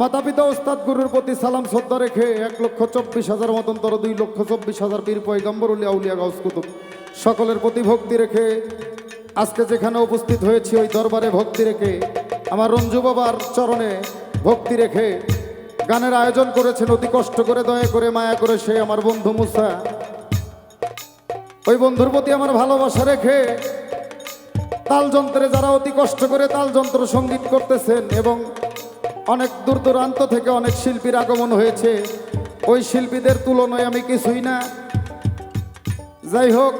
মাতা পিতা ওস্তাদ, গুরুর প্রতি সালাম, শ্রদ্ধা রেখে এক লক্ষ চব্বিশ হাজার মতন তর দুই লক্ষ চব্বিশ হাজার বীর পয়গম্বর উলিয়া উলিয়া গাউস কুতুব। সকলের প্রতি ভক্তি রেখে আজকে যেখানে উপস্থিত হয়েছি, ওই দরবারে ভক্তি রেখে, আমার রঞ্জু বাবার চরণে ভক্তি রেখে গানের আয়োজন করেছেন। অতি কষ্ট করে, দয়া করে, মায়া করে সে আমার বন্ধু মুসা। ওই বন্ধুর প্রতি আমার ভালোবাসা রেখে তাল যন্ত্রে যারা অতি কষ্ট করে তাল যন্ত্র সংগীত করতেছেন এবং অনেক দূর দূরান্ত থেকে অনেক শিল্পীর আগমন হয়েছে। ওই শিল্পীদের তুলনায় আমি কিছুই না। যাই হোক,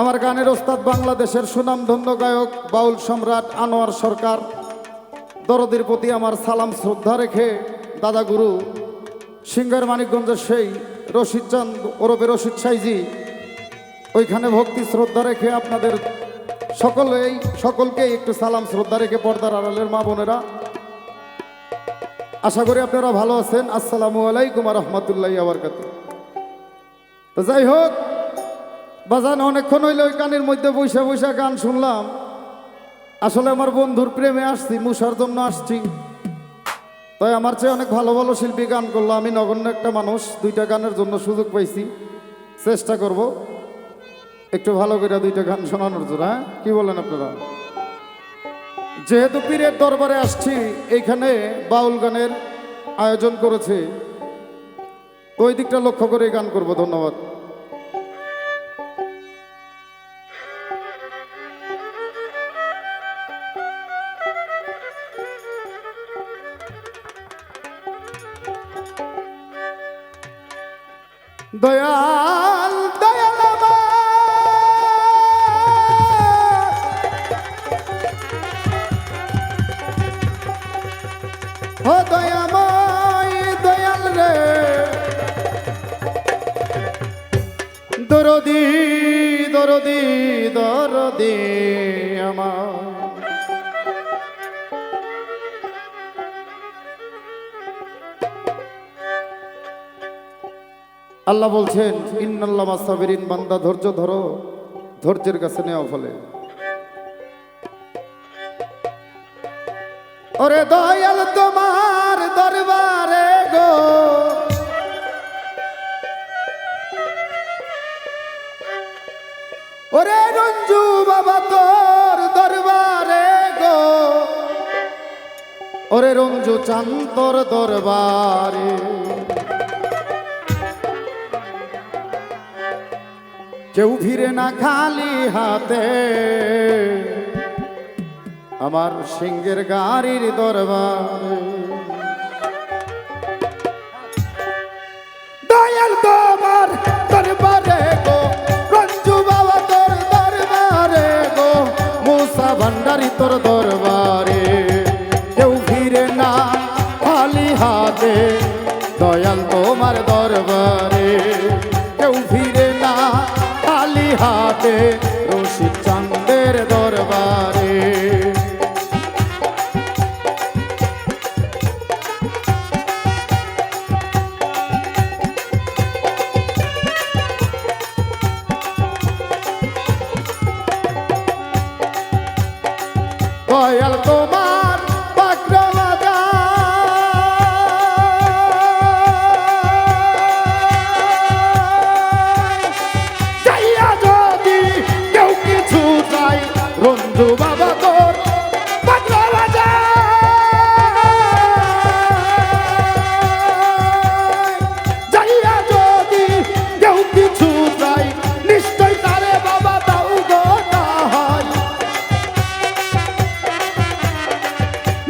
আমার গানের ওস্তাদ বাংলাদেশের সুনামধন্য গায়ক বাউল সম্রাট আনোয়ার সরকার, দরদির প্রতি আমার সালাম, শ্রদ্ধা রেখে দাদা গুরু সিঙ্গার মানিকগঞ্জের সেই রশিদ চাঁদ ওরফে রশিদ সাইজি, ওইখানে ভক্তি, শ্রদ্ধা রেখে আপনাদের সকলেই সকলকে একটু সালাম, শ্রদ্ধা রেখে পর্দার আড়ালের মা বোনেরা আশা করি আপনারা ভালো আছেন। আসসালামু আলাইকুম রহমতুল্লাহ আবরকাত তো যাই হোক, বাজান, অনেকক্ষণ হইলে ওই গানের মধ্যে বৈশা বৈশা গান শুনলাম। আসলে আমার বন্ধুর প্রেমে আসছি মুসার জন্য আসছি। তাই আমার চেয়ে অনেক ভালো ভালো শিল্পী গান করল। আমি নগণ্য একটা মানুষ, দুইটা গানের জন্য সুযোগ পাইছি। চেষ্টা করব। একটু ভালো করে দুইটা গান শোনানোর জন্য হ্যাঁ? কী বলেন আপনারা? যেহেতু পীরের দরবারে আসছি, এইখানে বাউল গানের আয়োজন করেছে। ওই দিকটা লক্ষ্য করে গান করব, ধন্যবাদ। দরদি দরদি দরদি আমার। আল্লাহ বলছেন, ইন্নাল্লাহ মাসাবিরিন, বান্দা ধৈর্য ধরো, ধৈর্যের কাছে নেওয়া ফলে। ওরে দয়াল তোমার দরবারে ওরে রঞ্জু বাবা তোর দরবারে গো। ওরে রঞ্জু চান তোর দরবারে। কেউ ফিরে না খালি হাতে। আমার সিংহের গাড়ির দরবারে। দরবারে কেউ ফিরে না খালি হাতে রঞ্জু বাবা কিছু চাই নিশ্চয় তারে বাবা দাও গো হয়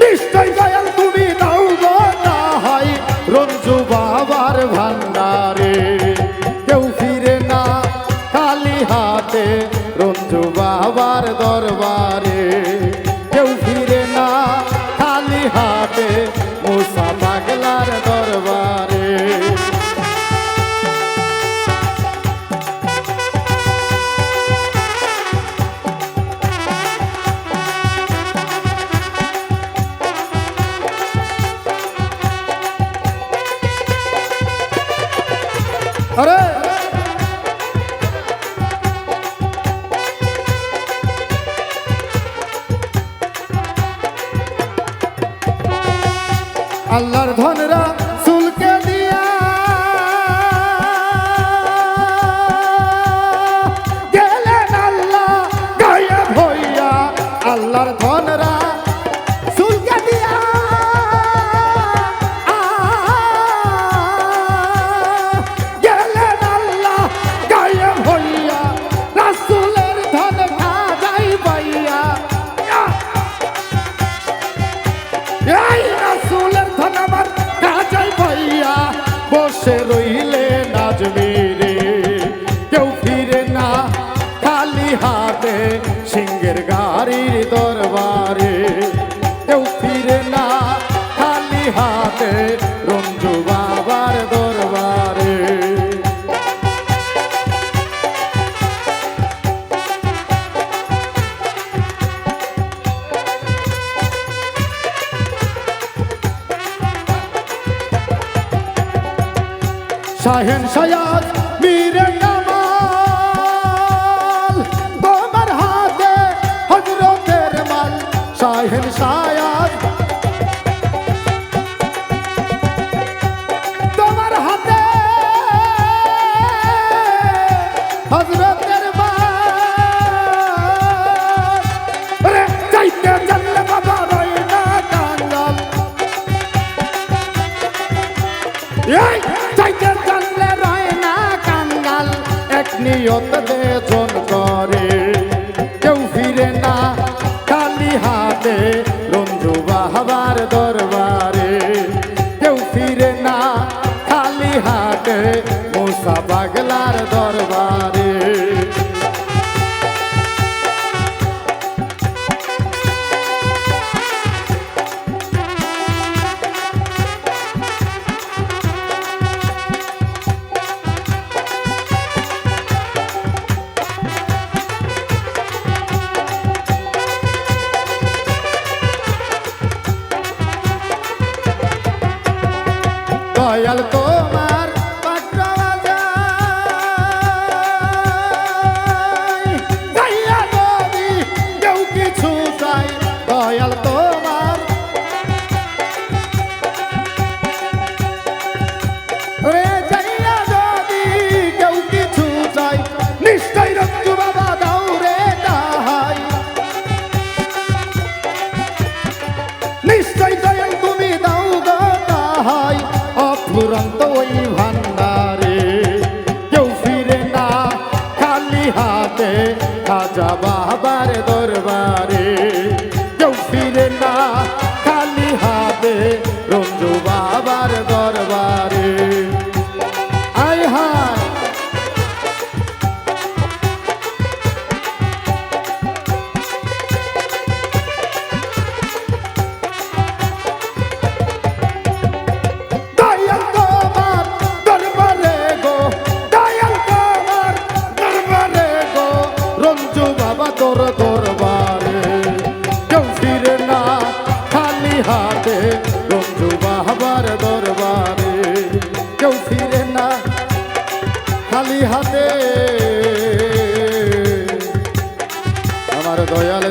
নিশ্চয় দয়াল তুমি দাও গো না হয় রঞ্জু বাবার ভান্ডারে हाटे मूसा पागलार दरबारे अरे হাতে সিংহের গাড়ির দরবারে। কেউ ফিরে না, খালি হাতে রঞ্জু বাবার দরবারে। শাহেন সয়াদ বীরে সাহেন সায়াদ তোমার হাতে হজরতের রে, চাইতে জানলে বাবা রয় না কাঙ্গাল এই, চাইতে জানলে রয় না কাঙ্গাল এক নিয়ত দে দরবারে। কেউ ফিরে না খালি হাতে মোসা পাগলার দরবারে। বিড়াল তো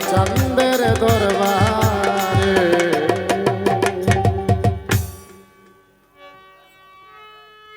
চান্দের ধরে